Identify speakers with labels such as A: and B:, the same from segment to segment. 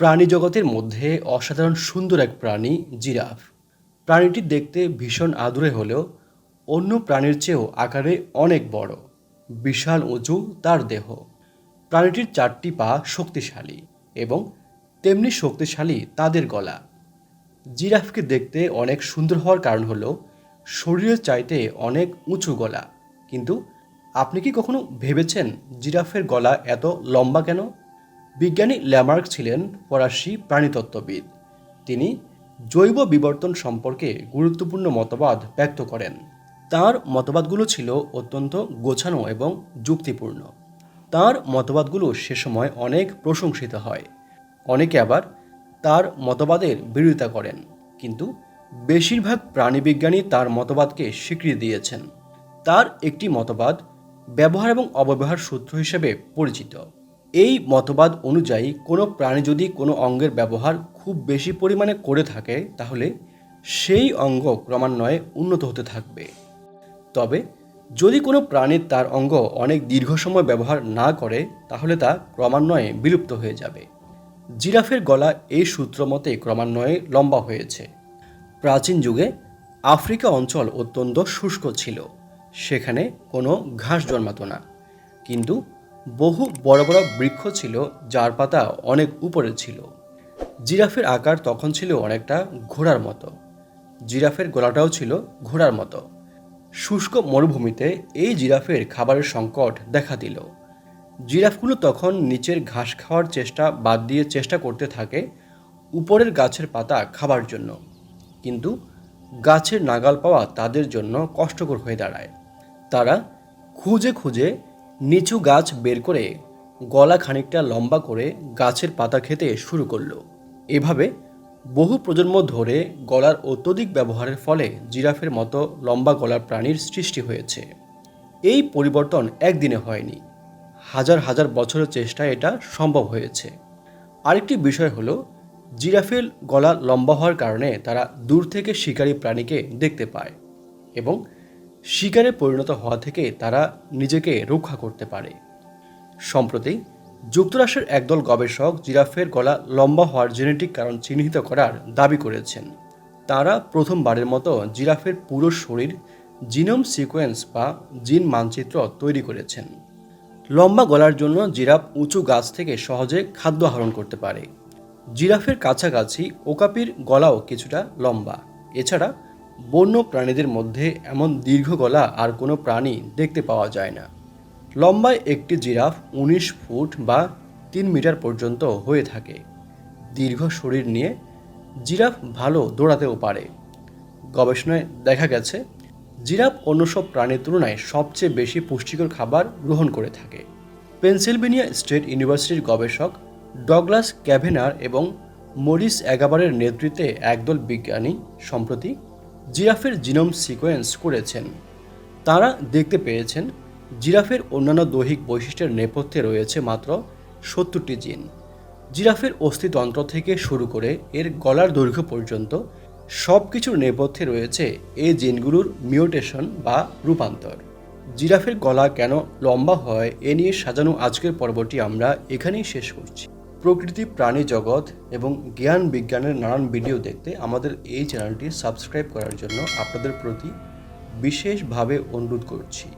A: প্রাণী জগতের মধ্যে অসাধারণ সুন্দর এক প্রাণী, জিরাফ। প্রাণীটি দেখতে ভীষণ আদুরে হলেও অন্য প্রাণীর চেয়েও আকারে অনেক বড়, বিশাল উঁচু তার দেহ। প্রাণীটির চারটি পা শক্তিশালী এবং তেমনি শক্তিশালী তাদের গলা। জিরাফকে দেখতে অনেক সুন্দর হওয়ার কারণ হলো, শরীরের চাইতে অনেক উঁচু গলা। কিন্তু আপনি কি কখনো ভেবেছেন জিরাফের গলা এত লম্বা কেন? বিজ্ঞানী ল্যামার্ক ছিলেন ফরাসি প্রাণীতত্ত্ববিদ। তিনি জৈব বিবর্তন সম্পর্কে গুরুত্বপূর্ণ মতবাদ ব্যক্ত করেন। তার মতবাদগুলো ছিল অত্যন্ত গোছানো এবং যুক্তিপূর্ণ। তার মতবাদগুলো সে সময় অনেক প্রশংসিত হয়। অনেকে আবার তার মতবাদের বিরোধিতা করেন, কিন্তু বেশিরভাগ প্রাণীবিজ্ঞানী তার মতবাদকে স্বীকৃতি দিয়েছেন। তার একটি মতবাদ ব্যবহার এবং অব্যবহার সূত্র হিসেবে পরিচিত। এই মতবাদ অনুযায়ী কোনো প্রাণী যদি কোনো অঙ্গের ব্যবহার খুব বেশি পরিমাণে করে থাকে, তাহলে সেই অঙ্গ ক্রমান্বয়ে উন্নত হতে থাকবে। তবে যদি কোনো প্রাণীর তার অঙ্গ অনেক দীর্ঘ সময় ব্যবহার না করে, তাহলে তা ক্রমান্বয়ে বিলুপ্ত হয়ে যাবে। জিরাফের গলা এই সূত্র মতে ক্রমান্বয়ে লম্বা হয়েছে। প্রাচীন যুগে আফ্রিকা অঞ্চল অত্যন্ত শুষ্ক ছিল, সেখানে কোনো ঘাস জন্মাতো না। কিন্তু বহু বড় বড় বৃক্ষ ছিল, যার পাতা অনেক উপরে ছিল। জিরাফের আকার তখন ছিল অনেকটা ঘোড়ার মতো। জিরাফের গলাটাও ছিল ঘোড়ার মতো। শুষ্ক মরুভূমিতে এই জিরাফের খাবারের সংকট দেখা দিল। জিরাফগুলো তখন নিচের ঘাস খাওয়ার চেষ্টা বাদ দিয়ে চেষ্টা করতে থাকে উপরের গাছের পাতা খাবার জন্য। কিন্তু গাছের নাগাল পাওয়া তাদের জন্য কষ্টকর হয়ে দাঁড়ায়। তারা খুঁজে খুঁজে নিচু গাছ বের করে গলা খানিকটা লম্বা করে গাছের পাতা খেতে শুরু করল। এভাবে বহু প্রজন্ম ধরে গলার অত্যধিক ব্যবহারের ফলে জিরাফের মতো লম্বা গলার প্রাণীর সৃষ্টি হয়েছে। এই পরিবর্তন একদিনে হয়নি। হাজার হাজার বছরের চেষ্টায় এটা সম্ভব হয়েছে। আরেকটি বিষয় হলো, জিরাফের গলা লম্বা হওয়ার কারণে তারা দূর থেকে শিকারী প্রাণীকে দেখতে পায় এবং শিকারে পরিণত হওয়া থেকে তারা নিজেকে রক্ষা করতে পারে। সম্প্রতি, যুক্তরাষ্ট্রের একদল গবেষক জিরাফের গলা লম্বা হওয়ার জেনেটিক কারণ চিহ্নিত করার দাবি করেছেন। তারা প্রথমবারের মতো জিরাফের পুরো শরীর জিনোম সিকোয়েন্স বা জিন মানচিত্র তৈরি করেছেন। লম্বা গলার জন্য জিরাফ উঁচু গাছ থেকে সহজে খাদ্য আহরণ করতে পারে। জিরাফের কাছাকাছি ওকাপির গলাও কিছুটা লম্বা। এছাড়া বন্য প্রাণীদের মধ্যে এমন দীর্ঘ গলা আর কোনো প্রাণী দেখতে পাওয়া যায় না। লম্বায় একটি জিরাফ উনিশ ফুট বা তিন মিটার পর্যন্ত হয়ে থাকে। দীর্ঘ শরীর নিয়ে জিরাফ ভালো দৌড়াতেও পারে। গবেষণায় দেখা গেছে, জিরাফ অন্য সব প্রাণীর তুলনায় সবচেয়ে বেশি পুষ্টিকর খাবার গ্রহণ করে থাকে। পেনসিলভেনিয়া স্টেট ইউনিভার্সিটির গবেষক ডগলাস ক্যাভেনার এবং মরিস এগাবারের নেতৃত্বে একদল বিজ্ঞানী, সম্প্রতি জিরাফের জিনোম সিকোয়েন্স করেছেন। তারা দেখতে পেয়েছেন, জিরাফের অন্যান্য দৈহিক বৈশিষ্ট্যের নেপথ্যে রয়েছে মাত্র সত্তরটি জিন। জিরাফের অস্থিতন্ত্র থেকে শুরু করে এর গলার দৈর্ঘ্য পর্যন্ত সব কিছুর নেপথ্যে রয়েছে এই জিনগুলোর মিউটেশন বা রূপান্তর। জিরাফের গলা কেন লম্বা হয় এ নিয়ে সাজানো আজকের পর্বটি আমরা এখানেই শেষ করছি। প্রকৃতি, প্রাণী জগৎ এবং জ্ঞান বিজ্ঞানের নানান ভিডিও দেখতে আমাদের এই চ্যানেলটি সাবস্ক্রাইব করার জন্য আপনাদের প্রতি বিশেষভাবে অনুরোধ করছি।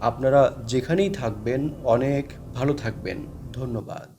A: আপনারা যেখানেই থাকবেন, অনেক ভালো থাকবেন। ধন্যবাদ।